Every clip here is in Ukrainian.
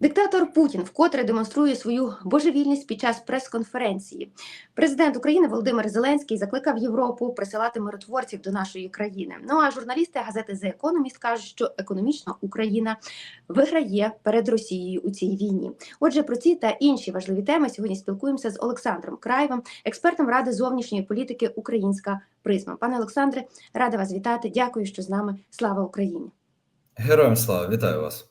Диктатор Путін вкотре демонструє свою божевільність під час прес-конференції. Президент України Володимир Зеленський закликав Європу присилати миротворців до нашої країни. Ну а журналісти газети The Economist кажуть, що економічно Україна виграє перед Росією у цій війні. Отже, про ці та інші важливі теми сьогодні спілкуємося з Олександром Краєвим, експертом ради зовнішньої політики Українська призма. Пане Олександре, рада вас вітати. Дякую, що з нами. Слава Україні! Героям слава, вітаю вас.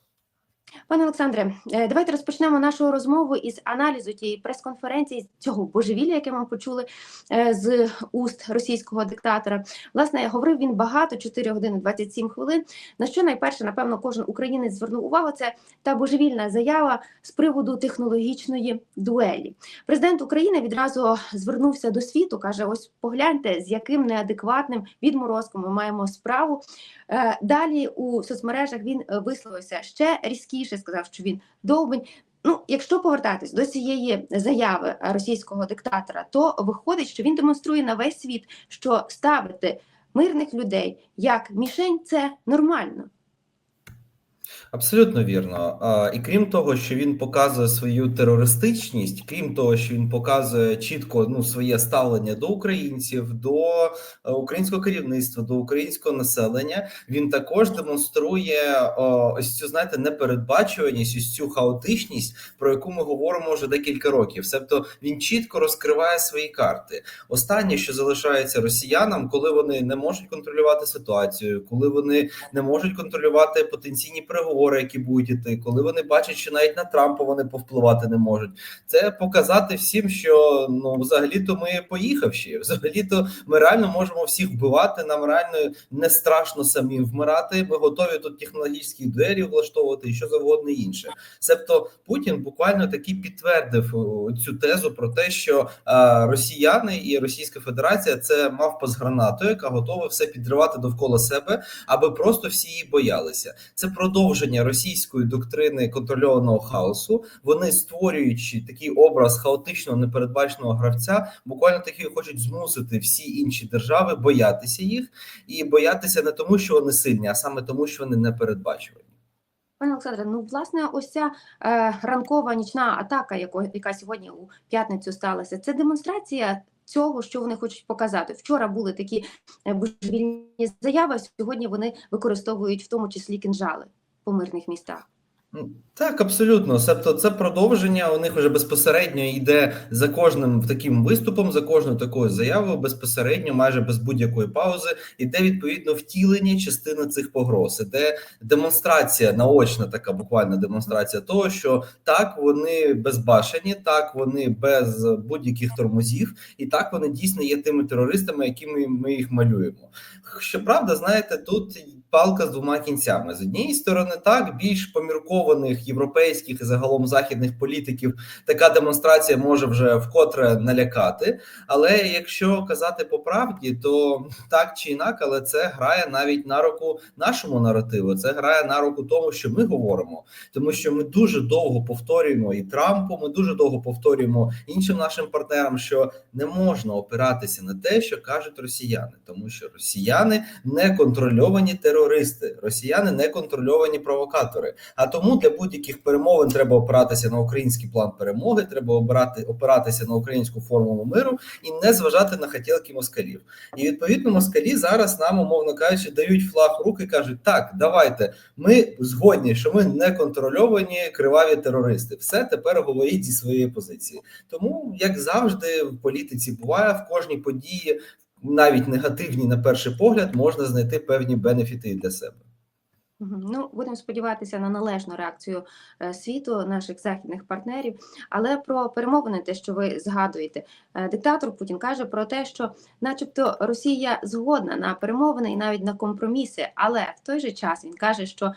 Пане Олександре, е, давайте розпочнемо нашу розмову із аналізу тієї прес-конференції цього божевілля, яке ми почули е, з уст російського диктатора. Власне, говорив він багато 4 години 27 хвилин. На що найперше, напевно, кожен українець звернув увагу. Це та божевільна заява з приводу технологічної дуелі. Президент України відразу звернувся до світу. каже: Ось погляньте, з яким неадекватним відморозком ми маємо справу. Е, Далі у соцмережах він висловився ще різкіше, сказав, що він довбень. Ну, якщо повертатись до цієї заяви російського диктатора, то виходить, що він демонструє на весь світ, що ставити мирних людей як мішень це нормально. Абсолютно вірно. А, І крім того, що він показує свою терористичність, крім того, що він показує чітко ну своє ставлення до українців, до е, українського керівництва, до українського населення, він також демонструє о, ось цю знаєте непередбачуваність, ось цю хаотичність, про яку ми говоримо вже декілька років. Себто він чітко розкриває свої карти. Останнє, що залишається росіянам, коли вони не можуть контролювати ситуацію, коли вони не можуть контролювати потенційні переговори, які будуть іти, коли вони бачать, що навіть на Трампа вони повпливати не можуть. Це показати всім, що ну взагалі-то ми поїхавші. Взагалі-то ми реально можемо всіх вбивати. Нам реально не страшно самі вмирати. Ми готові тут технологічні дуелі влаштовувати і що завгодно інше. Себто Путін буквально таки підтвердив цю тезу про те, що а, росіяни і Російська Федерація це мавпа з гранатою, яка готова все підривати довкола себе, аби просто всі її боялися. Це продовження російської доктрини контрольованого хаосу. Вони створюючи такий образ хаотичного непередбаченого гравця, буквально таки хочуть змусити всі інші держави боятися їх і боятися не тому, що вони сильні, а саме тому, що вони непередбачувані. Пане Олександре, ну власне, ось ця е, ранкова нічна атака, яко, яка сьогодні у п'ятницю сталася, це демонстрація цього, що вони хочуть показати. Вчора були такі е, божевільні заяви. Сьогодні вони використовують в тому числі кінжали по мирних містах. Так, абсолютно. Себто це продовження. У них вже безпосередньо йде за кожним таким виступом, за кожною такою заявою, безпосередньо, майже без будь-якої паузи, іде відповідно втілення частини цих погроз. Іде демонстрація, наочна така буквально демонстрація того, що так вони безбашені, так вони без будь-яких тормозів, і так вони дійсно є тими терористами, якими ми їх малюємо. Щоправда, знаєте, тут палка з двома кінцями. З однієї сторони, так більш поміркованих європейських і загалом західних політиків така демонстрація може вже вкотре налякати. Але якщо казати по правді, то так чи інак, але це грає навіть на руку нашому наративу. Це грає на руку тому, що ми говоримо, тому що ми дуже довго повторюємо і Трампу. Ми дуже довго повторюємо іншим нашим партнерам, що не можна опиратися на те, що кажуть росіяни, тому що росіяни не контрольовані терористи, росіяни не контрольовані провокатори. А тому для будь-яких перемовин треба опиратися на український план перемоги, треба обирати опиратися на українську формулу миру і не зважати на хотілки москалів. І відповідно москалі зараз нам, умовно кажучи, дають флаг руки кажуть: так, давайте, ми згодні, що ми не контрольовані криваві терористи. Все тепер говоріть зі своєї позиції. Тому, як завжди, в політиці буває в кожній події навіть негативні на перший погляд, можна знайти певні бенефіти для себе. Ну, будемо сподіватися на належну реакцію е, світу, наших західних партнерів. Але про перемовини, те, що ви згадуєте, Е, диктатор Путін каже про те, що, начебто, Росія згодна на перемовини і навіть на компроміси. Але в той же час він каже, що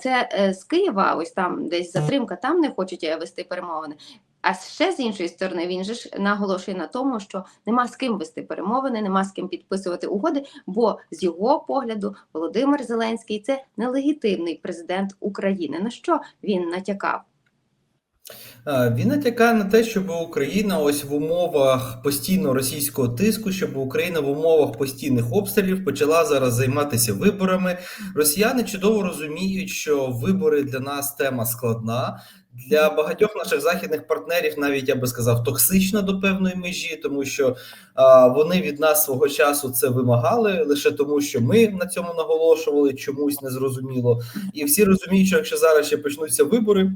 це е, з Києва, ось там десь затримка, там не хочуть вести перемовини. А ще з іншої сторони, він же ж наголошує на тому, що нема з ким вести перемовини, нема з ким підписувати угоди, бо з його погляду Володимир Зеленський це нелегітимний президент України. На що він натякав? Е, Він натякає на те, щоб Україна ось в умовах постійного російського тиску, щоб Україна в умовах постійних обстрілів почала зараз займатися виборами. Росіяни чудово розуміють, що вибори для нас тема складна. Для багатьох наших західних партнерів, навіть я би сказав, токсична до певної межі, тому що а, вони від нас свого часу це вимагали лише тому, що ми на цьому наголошували чомусь незрозуміло. І всі розуміють, що якщо зараз ще почнуться вибори.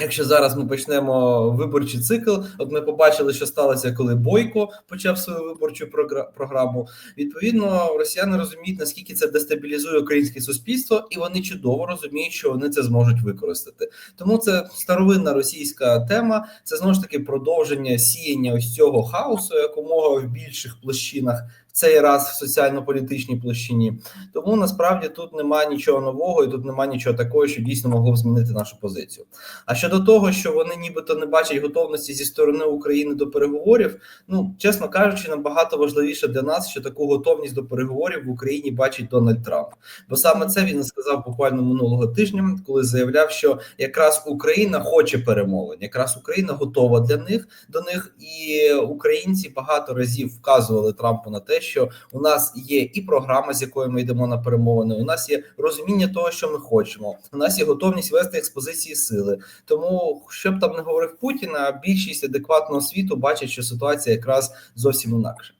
Якщо зараз ми почнемо виборчий цикл, от ми побачили, що сталося, коли Бойко почав свою виборчу програ- програму. Відповідно, росіяни розуміють, наскільки це дестабілізує українське суспільство, і вони чудово розуміють, що вони це зможуть використати. Тому це старовинна російська тема. Це знову ж таки продовження сіяння ось цього хаосу якомога в більших площинах. Цей раз в соціально-політичній площині, тому насправді тут немає нічого нового, і тут немає нічого такого, що дійсно могло б змінити нашу позицію. А щодо того, що вони нібито не бачать готовності зі сторони України до переговорів, ну чесно кажучи, набагато важливіше для нас, що таку готовність до переговорів в Україні бачить Дональд Трамп. Бо саме це він сказав буквально минулого тижня, коли заявляв, що якраз Україна хоче перемовин, якраз Україна готова для них до них, і українці багато разів вказували Трампу на те, що у нас є і програма, з якою ми йдемо на перемовини. У нас є розуміння того, що ми хочемо. У нас є готовність вести експозиції сили. Тому, що б там не говорив Путін, а більшість адекватного світу бачить, що ситуація якраз зовсім інакша.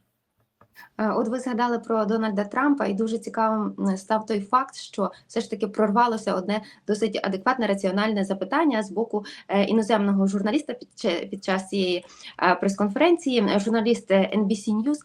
Е, От ви згадали про Дональда Трампа, і дуже цікавим став той факт, що все ж таки прорвалося одне досить адекватне раціональне запитання з боку е, іноземного журналіста під, час цієї е, прес-конференції. Журналіст NBC News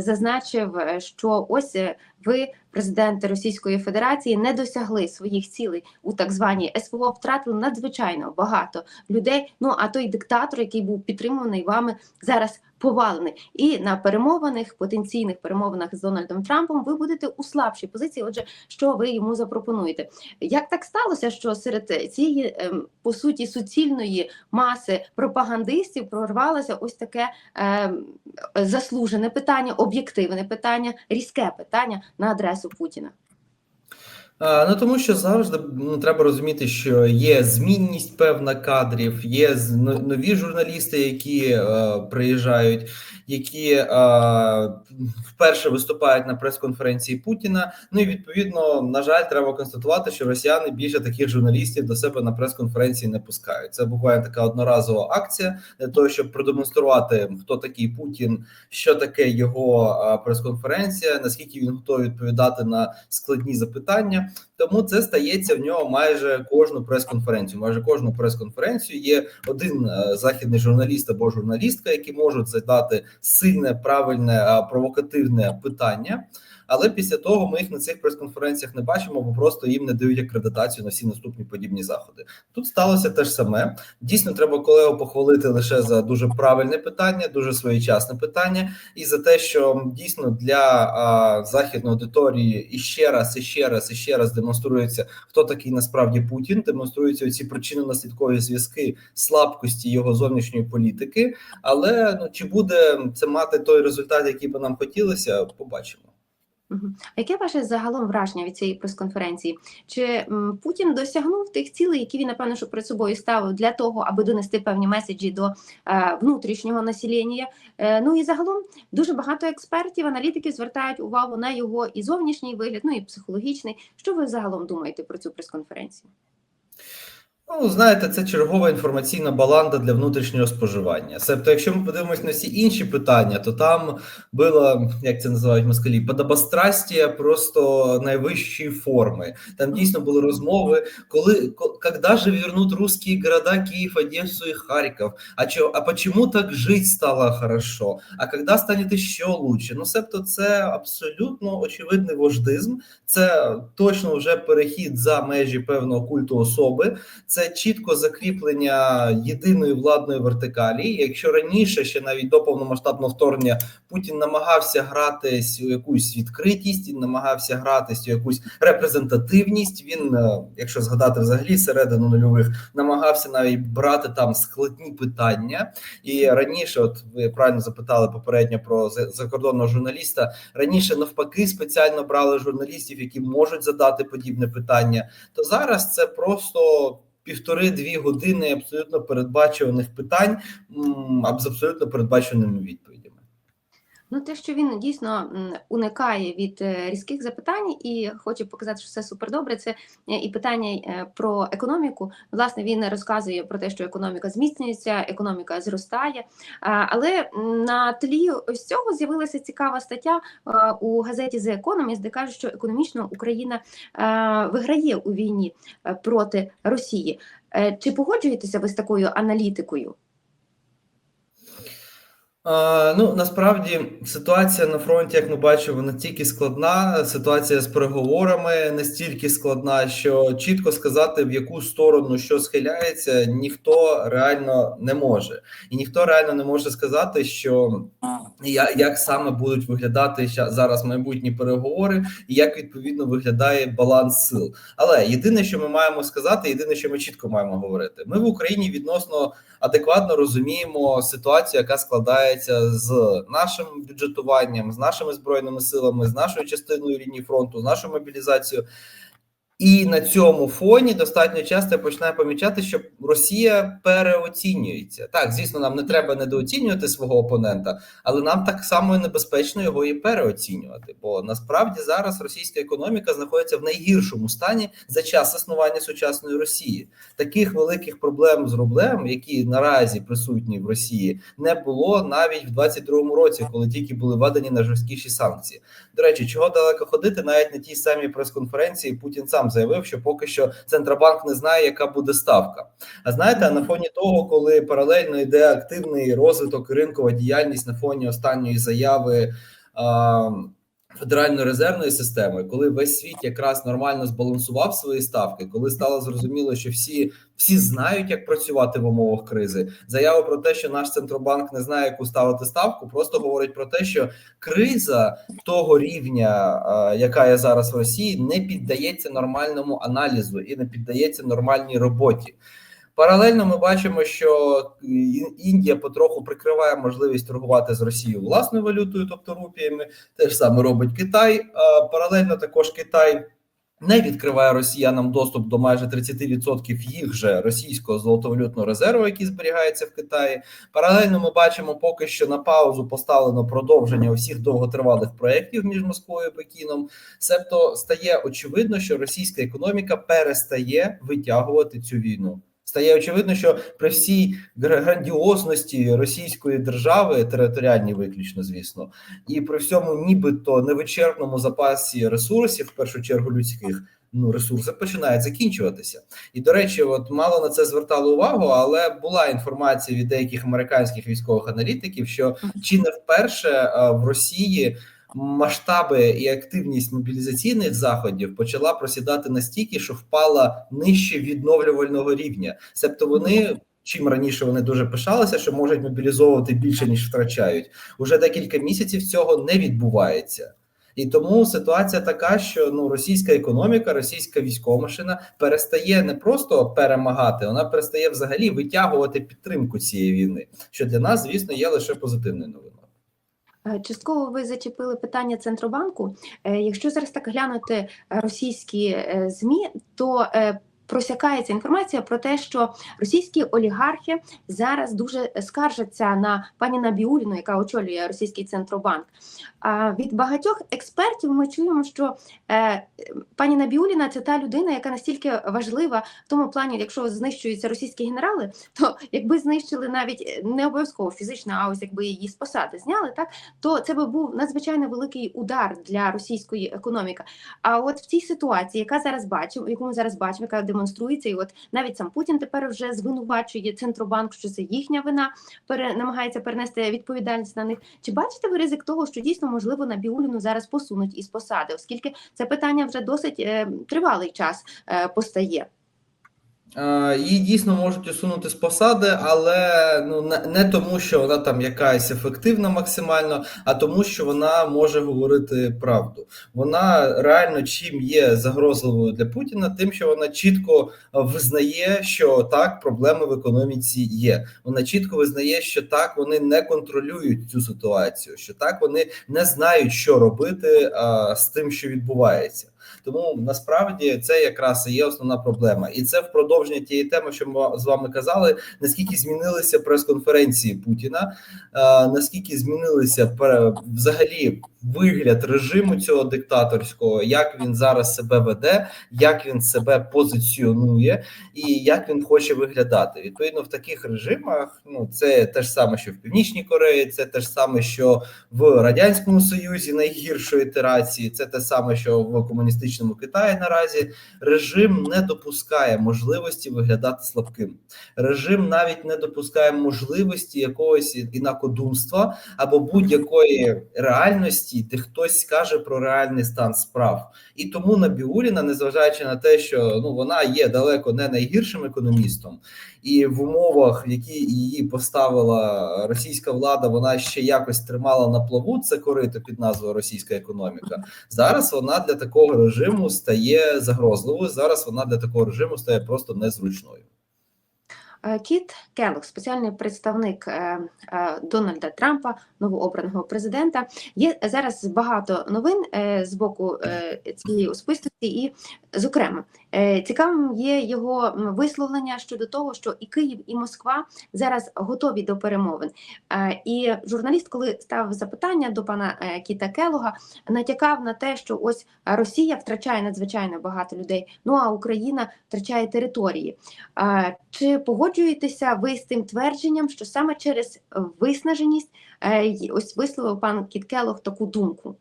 зазначив, що ось ви, президенти Російської Федерації, не досягли своїх цілей у так званій СВО, втратили надзвичайно багато людей. Ну а той диктатор, який був підтримуваний вами, зараз повалений. І на перемовинах, потенційних перемовинах з Дональдом Трампом, ви будете у слабшій позиції. Отже, що ви йому запропонуєте? Як так сталося, що серед цієї ем, по суті суцільної маси пропагандистів прорвалося ось таке ем, заслужене питання, об'єктивне питання, різке питання на адресу Путіна? А, ну тому що завжди ну, треба розуміти, що є змінність певна кадрів, є з- нові журналісти, які е, приїжджають, які е, вперше виступають на прес-конференції Путіна. Ну і відповідно, на жаль, треба констатувати, що росіяни більше таких журналістів до себе на прес-конференції не пускають. Це буквально така одноразова акція для того, щоб продемонструвати, хто такий Путін, що таке його е, прес-конференція, наскільки він готовий відповідати на складні запитання. Тому це стається в нього майже кожну прес-конференцію. Майже кожну прес-конференцію є один е, західний журналіст або журналістка, які можуть задати сильне, правильне, е, провокативне питання. Але після того ми їх на цих прес-конференціях не бачимо, бо просто їм не дають акредитацію на всі наступні подібні заходи. Тут сталося те ж саме. Дійсно, треба колегу похвалити лише за дуже правильне питання, дуже своєчасне питання, і за те, що дійсно для а, західної аудиторії і ще раз, і ще раз, і ще раз демонструється, хто такий насправді Путін. Демонструються ці причинно-наслідкові зв'язки слабкості його зовнішньої політики. Але ну чи буде це мати той результат, який би нам хотілося, побачимо. Яке ваше загалом враження від цієї прес-конференції? Чи Путін досягнув тих цілей, які він напевно що перед собою ставив для того, аби донести певні меседжі до е, внутрішнього населення? Е, ну і загалом дуже багато експертів, аналітиків звертають увагу на його і зовнішній вигляд, ну і психологічний. Що ви загалом думаєте про цю прес-конференцію? Ну, знаєте, це чергова інформаційна баланда для внутрішнього споживання. Себто, якщо ми подивимось на всі інші питання, то там було, як це називають москалі, подобострастія просто найвищої форми. Там дійсно були розмови, коли когда же вернуть русские города Киев, Одессу и Харьков? А чо, а почему так жить стало хорошо? А когда станет еще лучше? Ну, себто, це абсолютно очевидний вождизм. Це точно вже перехід за межі певного культу особи це чітко закріплення єдиної владної вертикалі. Якщо раніше, ще навіть до повномасштабного вторгнення, Путін намагався гратись у якусь відкритість, він намагався гратись у якусь репрезентативність. Він, е, якщо згадати взагалі середину нульових, намагався навіть брати там складні питання. І раніше, от ви правильно запитали попередньо про закордонного журналіста. Раніше навпаки спеціально брали журналістів, які можуть задати подібне питання. То зараз це просто півтори-дві години абсолютно передбачуваних питань з абсолютно передбаченими відповідями. Ну, те, що він дійсно уникає від е, різких запитань і хоче показати, що все супер добре. Це е, і питання е, про економіку. Власне, він розказує про те, що економіка зміцнюється, економіка зростає. Але на тлі ось цього з'явилася цікава стаття у газеті The Economist, де кажуть, що економічно Україна виграє у війні проти Росії. Чи погоджуєтеся ви з такою аналітикою? Ну насправді ситуація на фронті, як ми бачимо, настільки складна. Ситуація з переговорами настільки складна, що чітко сказати, в яку сторону що схиляється, ніхто реально не може, і ніхто реально не може сказати, що як саме будуть виглядати зараз майбутні переговори, і як відповідно виглядає баланс сил. Але єдине, що ми маємо сказати, єдине, що ми чітко маємо говорити, ми в Україні відносно адекватно розуміємо ситуацію, яка складається з нашим бюджетуванням, з нашими збройними силами, з нашою частиною лінії фронту, з нашою мобілізацією. І на цьому фоні достатньо часто я починаю помічати, що Росія переоцінюється. Так, звісно, нам не треба недооцінювати свого опонента, але нам так само небезпечно його і переоцінювати. Бо насправді зараз російська економіка знаходиться в найгіршому стані за час існування сучасної Росії. Таких великих проблем з рублем, які наразі присутні в Росії, не було навіть в 22-му році, коли тільки були введені найжорсткіші санкції. До речі, чого далеко ходити, навіть на тій самій прес-конференції Путін сам заявив, що поки що центробанк не знає, яка буде ставка. А знаєте, на фоні того, коли паралельно йде активний розвиток ринкова діяльність на фоні останньої заяви. Федеральної резервної системи, коли весь світ якраз нормально збалансував свої ставки, коли стало зрозуміло, що всі всі знають, як працювати в умовах кризи. Заява про те, що наш центробанк не знає, яку ставити ставку, просто говорить про те, що криза того рівня, яка є зараз в Росії, не піддається нормальному аналізу і не піддається нормальній роботі. Паралельно ми бачимо, що Індія потроху прикриває можливість торгувати з Росією власною валютою, тобто рупіями. Те ж саме робить Китай. Паралельно також Китай не відкриває росіянам доступ до майже 30% їх же російського золотовалютного резерву, який зберігається в Китаї. Паралельно ми бачимо поки що на паузу поставлено продовження усіх довготривалих проєктів між Москвою і Пекіном. Себто стає очевидно, що російська економіка перестає витягувати цю війну. Стає очевидно, що при всій гра- грандіозності російської держави, територіальній виключно, звісно, і при всьому, нібито невичерпному запасі ресурсів, в першу чергу людських. Ну, ресурси починають закінчуватися, і до речі, от мало на це звертали увагу, але була інформація від деяких американських військових аналітиків, що чи не вперше в Росії масштаби і активність мобілізаційних заходів почала просідати настільки, що впала нижче відновлювального рівня. Себто вони. Чим раніше вони дуже пишалися, що можуть мобілізовувати більше ніж втрачають. Уже декілька місяців цього не відбувається, і тому ситуація така, що ну російська економіка, російська військова машина перестає не просто перемагати, вона перестає взагалі витягувати підтримку цієї війни, що для нас, звісно, є лише позитивною новиною. Е, Частково ви зачепили питання Центробанку. Е, Якщо зараз так глянути російські е, ЗМІ, то просякається інформація про те, що російські олігархи зараз дуже скаржаться на пані Набіуліну, яка очолює російський центробанк. А від багатьох експертів ми чуємо, що е, пані Набіуліна це та людина, яка настільки важлива в тому плані, якщо знищуються російські генерали, то якби знищили навіть е, не обов'язково фізично, а ось якби її з посади зняли, так то це би був надзвичайно великий удар для російської економіки. А от в цій ситуації, яка зараз бачимо, яку ми зараз бачимо, яка демонструється, і от навіть сам Путін тепер вже звинувачує центробанк, що це їхня вина, пере, намагається перенести відповідальність на них. Чи бачите ви ризик того, що дійсно можливо на Біуліну зараз посунуть із посади, оскільки це питання вже досить е, тривалий час е, постає? Е, Її дійсно можуть усунути з посади, але ну не, тому, що вона там якась ефективна максимально, а тому, що вона може говорити правду. Вона реально чим є загрозливою для Путіна, тим, що вона чітко визнає, що так проблеми в економіці є. Вона чітко визнає, що так вони не контролюють цю ситуацію, що так вони не знають, що робити а, з тим, що відбувається. Тому насправді це якраз і є основна проблема, і це в продовження тієї теми, що ми з вами казали, наскільки змінилися прес-конференції Путіна, е, наскільки змінилися взагалі вигляд режиму цього диктаторського, як він зараз себе веде, як він себе позиціонує, і як він хоче виглядати. Відповідно, в таких режимах ну це те ж саме, що в Північній Кореї, це те ж саме, що в радянському Союзі найгіршої ітерації, це те саме, що в комуністичному Китаї наразі режим не допускає можливості виглядати слабким. Режим навіть не допускає можливості якогось інакодумства або будь-якої реальності, де хтось скаже про реальний стан справ. І тому Набіуліна, незважаючи на те, що ну вона є далеко не найгіршим економістом, і в умовах, в які її поставила російська влада, вона ще якось тримала на плаву це корито під назвою російська економіка. Зараз вона для такого режиму стає загрозливою. Зараз вона для такого режиму стає просто незручною. Е, Кіт Келлог, спеціальний представник е, е, Дональда Трампа, новообраного президента. Є зараз багато новин з боку цієї особистості, і, зокрема, цікавим є його висловлення щодо того, що і Київ, і Москва зараз готові до перемовин. Е, І журналіст, коли ставив запитання до пана е, Кіта Келлога, натякав на те, що ось Росія втрачає надзвичайно багато людей, ну а Україна втрачає території. Чи погоджуєтеся ви з тим твердженням, що саме через е, виснаженість е, ось висловив пан Кіт Келлог таку думку?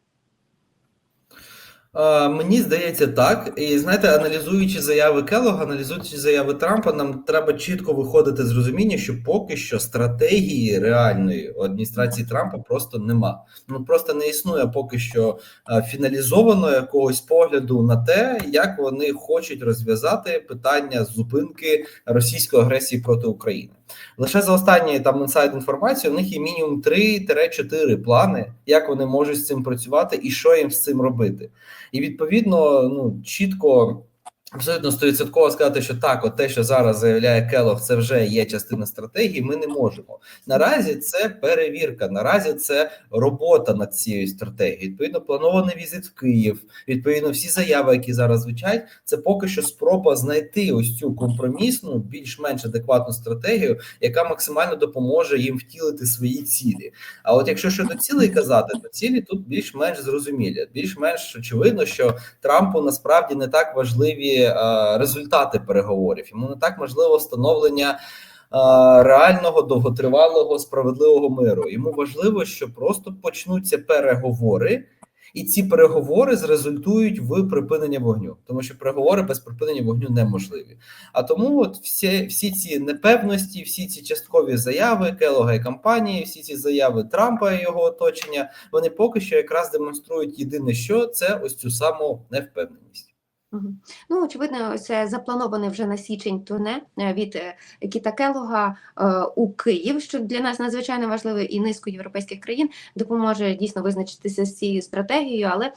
Е, Мені здається так, і знаєте, аналізуючи заяви Келога, аналізуючи заяви Трампа, нам треба чітко виходити з розуміння, що поки що стратегії реальної адміністрації Трампа просто нема. Ну просто не існує поки що е, фіналізованого якогось погляду на те, як вони хочуть розв'язати питання зупинки російської агресії проти України. Лише за останні там інсайд інформацію, у них є мінімум 3-4 плани, як вони можуть з цим працювати і що їм з цим робити. І відповідно, ну чітко. Абсолютно стовідсотково сказати, що так, от те, що зараз заявляє Келох, це вже є частина стратегії. Ми не можемо. Наразі це перевірка. Наразі це робота над цією стратегією. Відповідно, планований візит в Київ. Відповідно, всі заяви, які зараз звучать, це поки що спроба знайти ось цю компромісну, більш-менш адекватну стратегію, яка максимально допоможе їм втілити свої цілі. А от якщо щодо цілей казати, то цілі тут більш-менш зрозумілі. Більш-менш очевидно, що Трампу насправді не так важливі результати переговорів. Йому не так важливо встановлення е, реального довготривалого справедливого миру. Йому важливо, що просто почнуться переговори. І ці переговори зрезультують в припинення вогню, тому що переговори без припинення вогню неможливі. А тому, от всі, всі ці непевності, всі ці часткові заяви Келога і компанії, всі ці заяви Трампа і його оточення, вони поки що якраз демонструють єдине, що це ось цю саму невпевненість. Ну, очевидно, це заплановане вже на січень турне е, від е, Кіта Келлога е, у Київ, що для нас надзвичайно важливо, і низку європейських країн допоможе дійсно визначитися з цією стратегією. Але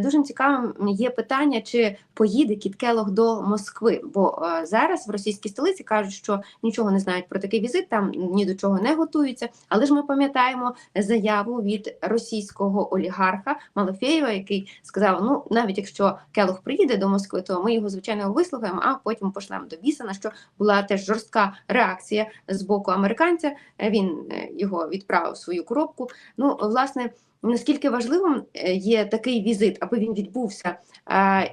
дуже цікавим є питання, чи поїде Кіт Келлог до Москви. Бо зараз в російській столиці кажуть, що нічого не знають про такий візит, там ні до чого не готуються. Але ж ми пам'ятаємо заяву від російського олігарха Малафєєва, який сказав: ну навіть якщо Келлог приїде до Москви, то ми його звичайно вислухаємо, а потім пошлемо до біса, на що була теж жорстка реакція з боку американця. Е, Він е, його відправив в свою коробку. Ну, власне, наскільки важливим е, є такий візит, аби він відбувся,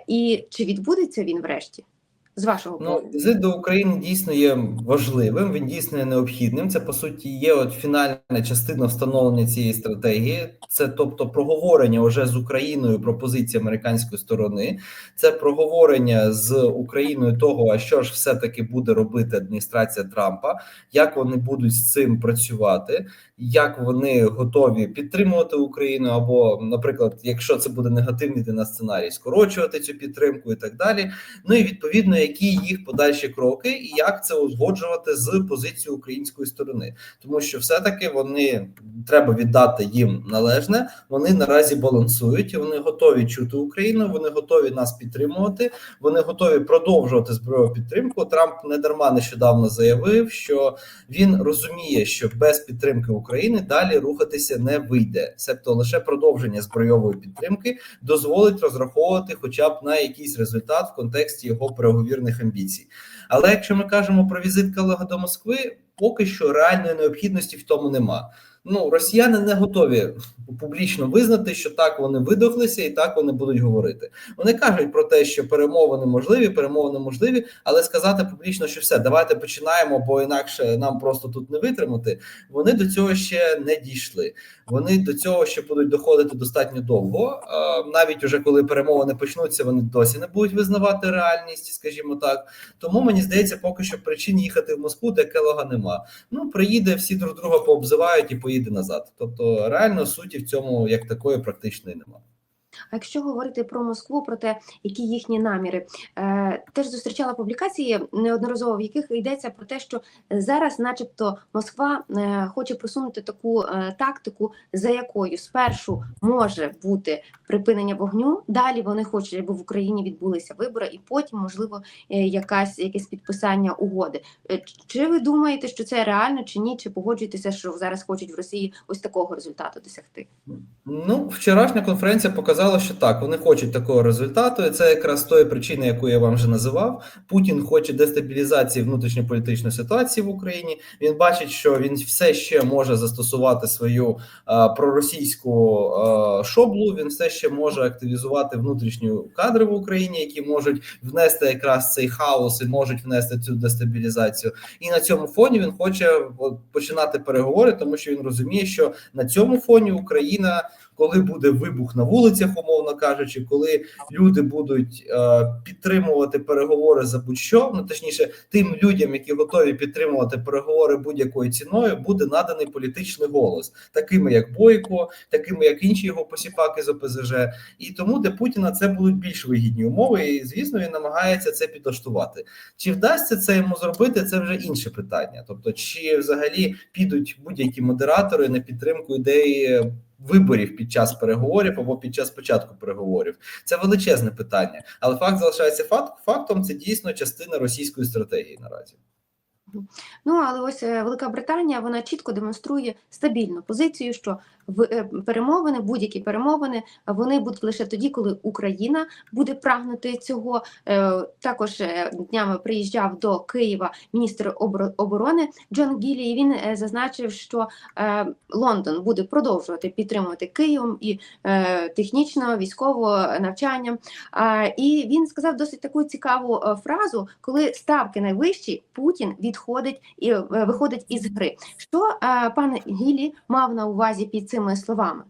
і чи відбудеться він врешті? З вашого Ну, візит до України дійсно є важливим, він дійсно є необхідним. Це по суті є от фінальна частина встановлення цієї стратегії. Це тобто проговорення вже з Україною пропозиції американської сторони. Це проговорення з Україною того, а що ж все таки буде робити адміністрація Трампа, як вони будуть з цим працювати, як вони готові підтримувати Україну, або, наприклад, якщо це буде негативний для нас сценарій, скорочувати цю підтримку і так далі. Ну і відповідно, які їх подальші кроки, і як це узгоджувати з позицією української сторони, тому що все-таки вони треба віддати їм належне. Вони наразі балансують, вони готові чути Україну. Вони готові нас підтримувати. Вони готові продовжувати збройову підтримку. Трамп не дарма нещодавно заявив, що він розуміє, що без підтримки України далі рухатися не вийде, себто лише продовження збройової підтримки дозволить розраховувати, хоча б на якийсь результат в контексті його переговірних амбіцій. Але якщо ми кажемо про візит Калега до Москви, поки що реальної необхідності в тому нема. Ну, росіяни не готові публічно визнати, що так вони видохлися і так вони будуть говорити. Вони кажуть про те, що перемовини можливі, перемовини можливі, але сказати публічно, що все, давайте починаємо, бо інакше нам просто тут не витримати. Вони до цього ще не дійшли. Вони до цього ще будуть доходити достатньо довго. Навіть уже коли перемовини почнуться, вони досі не будуть визнавати реальність, скажімо так. Тому мені здається, поки що причин їхати в Москву, де Келога нема. Ну приїде, всі друг друга пообзивають і поїде назад. Тобто, реально суті в цьому як такої практичної нема. А якщо говорити про Москву, про те, які їхні наміри, е, теж зустрічала публікації неодноразово, в яких йдеться про те, що зараз, начебто, Москва е, хоче просунути таку е, тактику, за якою спершу може бути припинення вогню. Далі вони хочуть, аби в Україні відбулися вибори, і потім, можливо, е, якась якесь підписання угоди. Е, Чи ви думаєте, що це реально, чи ні? Чи погоджуєтеся, що зараз хочуть в Росії ось такого результату досягти? Ну, вчорашня конференція показала, що так, вони хочуть такого результату, і це якраз тої причини, яку я вам вже називав. Путін хоче дестабілізації внутрішньополітичної ситуації в Україні. Він бачить, що він все ще може застосувати свою а, проросійську а, шоблу. Він все ще може активізувати внутрішні кадри в Україні, які можуть внести якраз цей хаос і можуть внести цю дестабілізацію. І на цьому фоні він хоче починати переговори, тому що він розуміє, що на цьому фоні Україна коли буде вибух на вулицях, умовно кажучи, коли люди будуть е, підтримувати переговори за будь-що, ну точніше, тим людям, які готові підтримувати переговори будь-якою ціною, буде наданий політичний голос, такими як Бойко, такими як інші його посіпаки з ОПЗЖ, і тому для Путіна це будуть більш вигідні умови, і звісно, він намагається це підлаштувати. Чи вдасться це йому зробити? Це вже інше питання. Тобто, чи взагалі підуть будь-які модератори на підтримку ідеї виборів під час переговорів або під час початку переговорів. Це величезне питання, але факт залишається факт, фактом. Це дійсно частина російської стратегії наразі. Ну але ось е, Велика Британія вона чітко демонструє стабільну позицію, що в е, перемовини, будь-які перемовини, вони будуть лише тоді, коли Україна буде прагнути цього. Е, Також днями приїжджав до Києва міністр оборони Джон Гілі. і Він зазначив, що Лондон буде продовжувати підтримувати Київ і технічно військово навчання. І він сказав досить таку цікаву фразу, коли ставки найвищі, Путін відходить і е, виходить із гри. Що е, пан Гілі мав на увазі під цими словами?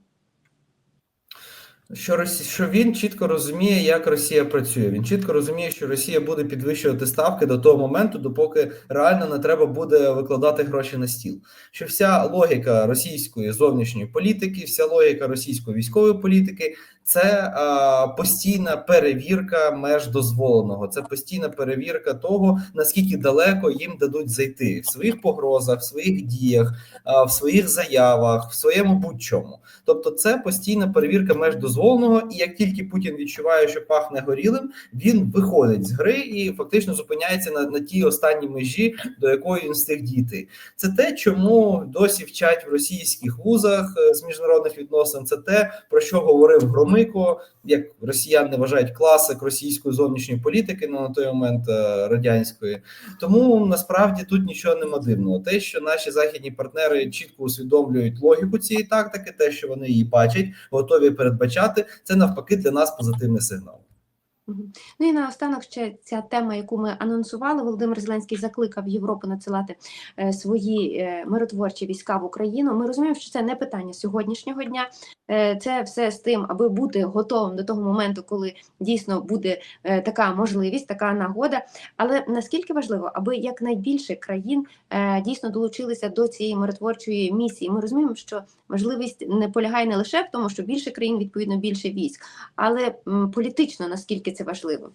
Що Росі... що він чітко розуміє, як Росія працює. Він чітко розуміє, що Росія буде підвищувати ставки до того моменту, допоки реально не треба буде викладати гроші на стіл. Що вся логіка російської зовнішньої політики, вся логіка російської військової політики це а, постійна перевірка меж дозволеного. Це постійна перевірка того, наскільки далеко їм дадуть зайти в своїх погрозах, в своїх діях, а, в своїх заявах, в своєму будь-чому. Тобто, це постійна перевірка меж дозволеного, і як тільки Путін відчуває, що пахне горілим, він виходить з гри і фактично зупиняється на, на тій останній межі, до якої він встиг дійти. Це те, чому досі вчать в російських вузах е, з міжнародних відносин. Це те, про що говорив Громико, як росіяни вважають класик російської зовнішньої політики ну, на той момент е, радянської. Тому насправді тут нічого нема дивного. Те, що наші західні партнери чітко усвідомлюють логіку цієї тактики, те, що вони її бачать, готові передбачати, це навпаки для нас позитивний сигнал. Ну і наостанок ще ця тема, яку ми анонсували. Володимир Зеленський закликав Європу надсилати е, свої е, миротворчі війська в Україну. Ми розуміємо, що це не питання сьогоднішнього дня. Е, це все з тим, аби бути готовим до того моменту, коли дійсно буде така можливість, така нагода. Але наскільки важливо, аби якнайбільше країн дійсно долучилися до цієї миротворчої місії? Ми розуміємо, що важливість не полягає не лише в тому, що більше країн відповідно більше військ, але політично наскільки це важливо.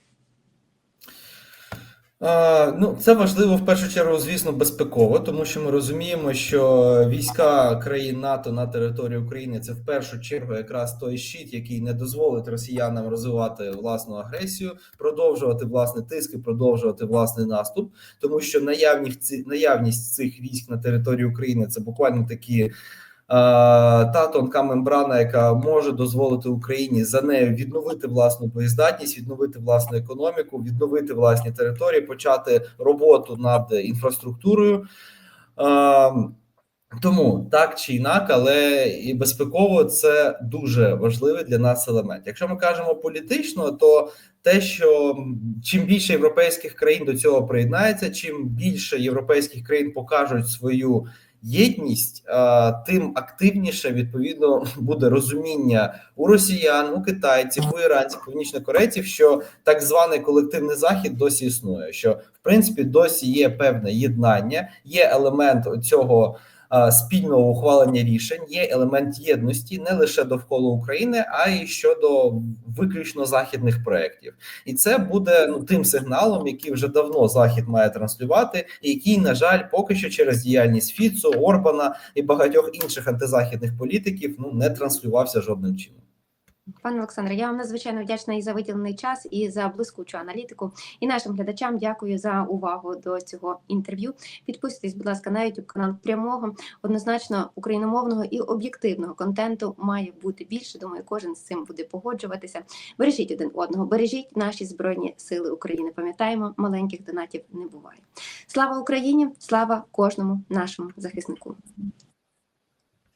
Ну, це важливо в першу чергу, звісно, безпеково, тому що ми розуміємо, що війська країн НАТО на території України це в першу чергу якраз той щит, який не дозволить росіянам розвивати власну агресію, продовжувати власне тиск і продовжувати власний наступ, тому що наявність наявність цих військ на території України це буквально такі. Е, Та тонка мембрана, яка може дозволити Україні за нею відновити власну боєздатність, відновити власну економіку, відновити власні території, почати роботу над інфраструктурою. Е, Тому так чи інак, але і безпеково це дуже важливий для нас елемент. Якщо ми кажемо політично, то те, що чим більше європейських країн до цього приєднається, чим більше європейських країн покажуть свою єдність, тим активніше відповідно буде розуміння у росіян, у китайців, у іранців, північнокорейців, що так званий колективний захід досі існує. Що в принципі досі є певне єднання, є елемент цього спільного ухвалення рішень, є елемент єдності не лише довкола України, а й щодо виключно західних проєктів. І це буде ну тим сигналом, який вже давно захід має транслювати, і який, на жаль, поки що через діяльність Фіцу, Орбана і багатьох інших антизахідних політиків ну не транслювався жодним чином. Пане Олександре, я вам надзвичайно вдячна і за виділений час, і за блискучу аналітику. І нашим глядачам дякую за увагу до цього інтерв'ю. Підписуйтесь, будь ласка, на YouTube канал прямого, однозначно україномовного і об'єктивного контенту має бути більше. Думаю, кожен з цим буде погоджуватися. Бережіть один одного, бережіть наші збройні сили України. Пам'ятаємо, маленьких донатів не буває. Слава Україні! Слава кожному нашому захиснику.